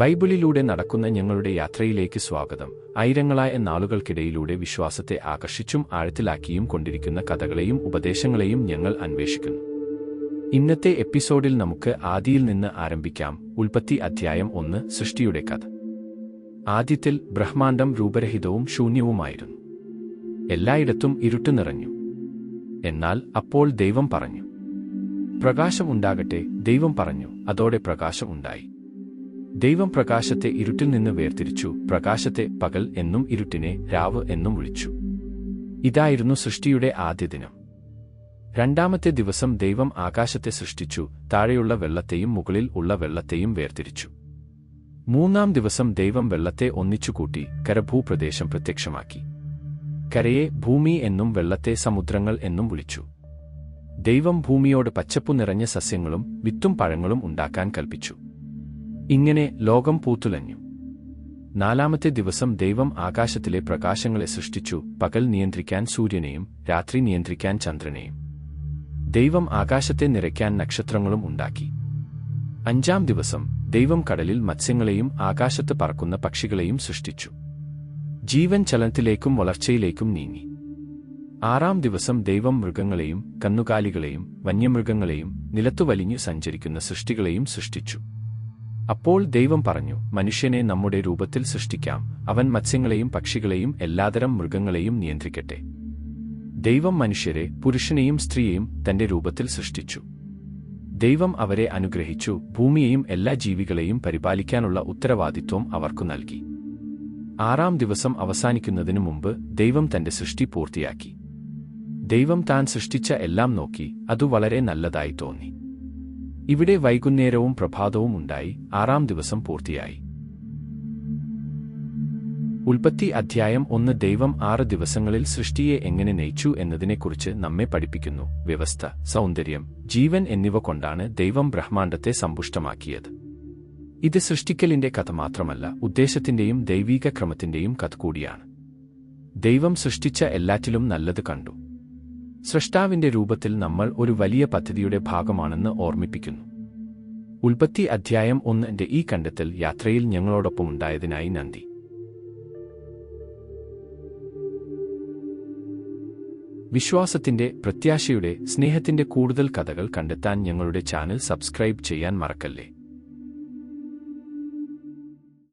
ബൈബിളിലൂടെ നടക്കുന്ന ഞങ്ങളുടെ യാത്രയിലേക്ക് സ്വാഗതം. ആയിരങ്ങളായ നാളുകൾക്കിടയിലൂടെ വിശ്വാസത്തെ ആകർഷിച്ചും ആഴത്തിലാക്കിയും കൊണ്ടിരിക്കുന്ന കഥകളെയും ഉപദേശങ്ങളെയും ഞങ്ങൾ അന്വേഷിക്കുന്നു. ഇന്നത്തെ എപ്പിസോഡിൽ നമുക്ക് ആദിയിൽ നിന്ന് ആരംഭിക്കാം. ഉൽപ്പത്തി അധ്യായം ഒന്ന് സൃഷ്ടിയുടെ കഥ. ആദ്യത്തിൽ ബ്രഹ്മാണ്ഡം രൂപരഹിതവും ശൂന്യവുമായിരുന്നു. എല്ലായിടത്തും ഇരുട്ട് നിറഞ്ഞു. എന്നാൽ അപ്പോൾ ദൈവം പറഞ്ഞു. പ്രകാശം ഉണ്ടാകട്ടെ ദൈവം പറഞ്ഞു. അതോടെ പ്രകാശം ഉണ്ടായി. ദൈവം പ്രകാശത്തെ ഇരുട്ടിൽ നിന്ന് വേർതിരിച്ചു. പ്രകാശത്തെ പകൽ എന്നും ഇരുട്ടിനെ രാവ് എന്നും വിളിച്ചു. ഇതായിരുന്നു സൃഷ്ടിയുടെ ആദ്യ ദിനം. രണ്ടാമത്തെ ദിവസം ദൈവം ആകാശത്തെ സൃഷ്ടിച്ചു. താഴെയുള്ള വെള്ളത്തെയും മുകളിൽ ഉള്ള വെള്ളത്തെയും വേർതിരിച്ചു. മൂന്നാം ദിവസം ദൈവം വെള്ളത്തെ ഒന്നിച്ചുകൂട്ടി കരഭൂപ്രദേശം പ്രത്യക്ഷമാക്കി. കരയെ ഭൂമി എന്നും വെള്ളത്തെ സമുദ്രങ്ങൾ എന്നും വിളിച്ചു. ദൈവം ഭൂമിയോട് പച്ചപ്പു നിറഞ്ഞ സസ്യങ്ങളും വിത്തും പഴങ്ങളും ഉണ്ടാക്കാൻ കൽപ്പിച്ചു. ഇങ്ങനെ ലോകം പൂത്തുലഞ്ഞു. നാലാമത്തെ ദിവസം ദൈവം ആകാശത്തിലെ പ്രകാശങ്ങളെ സൃഷ്ടിച്ചു പകൽ നിയന്ത്രിക്കാൻ സൂര്യനെയും രാത്രി നിയന്ത്രിക്കാൻ ചന്ദ്രനെയും. ദൈവം ആകാശത്തെ നിറയ്ക്കാൻ നക്ഷത്രങ്ങളും ഉണ്ടാക്കി. അഞ്ചാം ദിവസം ദൈവം കടലിൽ മത്സ്യങ്ങളെയും ആകാശത്ത് പറക്കുന്ന പക്ഷികളെയും സൃഷ്ടിച്ചു. ജീവൻ ചലനത്തിലേക്കും വളർച്ചയിലേക്കും നീങ്ങി. ആറാം ദിവസം ദൈവം മൃഗങ്ങളെയും കന്നുകാലികളെയും വന്യമൃഗങ്ങളെയും നിലത്തു വലിഞ്ഞു സഞ്ചരിക്കുന്ന സൃഷ്ടികളെയും സൃഷ്ടിച്ചു. അപ്പോൾ ദൈവം പറഞ്ഞു മനുഷ്യനെ നമ്മുടെ രൂപത്തിൽ സൃഷ്ടിക്കാം. അവൻ മത്സ്യങ്ങളെയും പക്ഷികളെയും എല്ലാതരം മൃഗങ്ങളെയും നിയന്ത്രിക്കട്ടെ. ദൈവം മനുഷ്യരെ പുരുഷനെയും സ്ത്രീയെയും തന്റെ രൂപത്തിൽ സൃഷ്ടിച്ചു. ദൈവം അവരെ അനുഗ്രഹിച്ചു ഭൂമിയെയും എല്ലാ ജീവികളെയും പരിപാലിക്കാനുള്ള ഉത്തരവാദിത്വം അവർക്കു നൽകി. ആറാം ദിവസം അവസാനിക്കുന്നതിനു മുമ്പ് ദൈവം തന്റെ സൃഷ്ടി പൂർത്തിയാക്കി. ദൈവം താൻ സൃഷ്ടിച്ച എല്ലാം നോക്കി അതു വളരെ നല്ലതായി തോന്നി. ഇവിടെ വൈകുന്നേരവും പ്രഭാതവും ഉണ്ടായി. ആറാം ദിവസം പൂർത്തിയായി. ഉൽപ്പത്തി അധ്യായം ഒന്ന് ദൈവം ആറ് ദിവസങ്ങളിൽ സൃഷ്ടിയെ എങ്ങനെ നയിച്ചു എന്നതിനെക്കുറിച്ച് നമ്മെ പഠിപ്പിക്കുന്നു. വ്യവസ്ഥ സൗന്ദര്യം ജീവൻ എന്നിവ കൊണ്ടാണ് ദൈവം ബ്രഹ്മാണ്ടത്തെ സമ്പുഷ്ടമാക്കിയത്. ഇത് സൃഷ്ടിക്കലിന്റെ കഥ മാത്രമല്ല ഉദ്ദേശത്തിന്റെയും ദൈവീക ക്രമത്തിന്റെയും കഥ കൂടിയാണ്. ദൈവം സൃഷ്ടിച്ച എല്ലാറ്റിലും നല്ലത് കണ്ടു. സൃഷ്ടാവിന്റെ രൂപത്തിൽ നമ്മൾ ഒരു വലിയ പദ്ധതിയുടെ ഭാഗമാണെന്ന് ഓർമ്മിപ്പിക്കുന്നു. ഉൽപ്പത്തി അധ്യായം ഒന്നിന്റെ ഈ കണ്ടെത്തൽ യാത്രയിൽ ഞങ്ങളോടൊപ്പം ഉണ്ടായതിനായി നന്ദി. വിശ്വാസത്തിന്റെ പ്രത്യാശയുടെ സ്നേഹത്തിന്റെ കൂടുതൽ കഥകൾ കണ്ടെത്താൻ ഞങ്ങളുടെ ചാനൽ സബ്സ്ക്രൈബ് ചെയ്യാൻ മറക്കല്ലേ?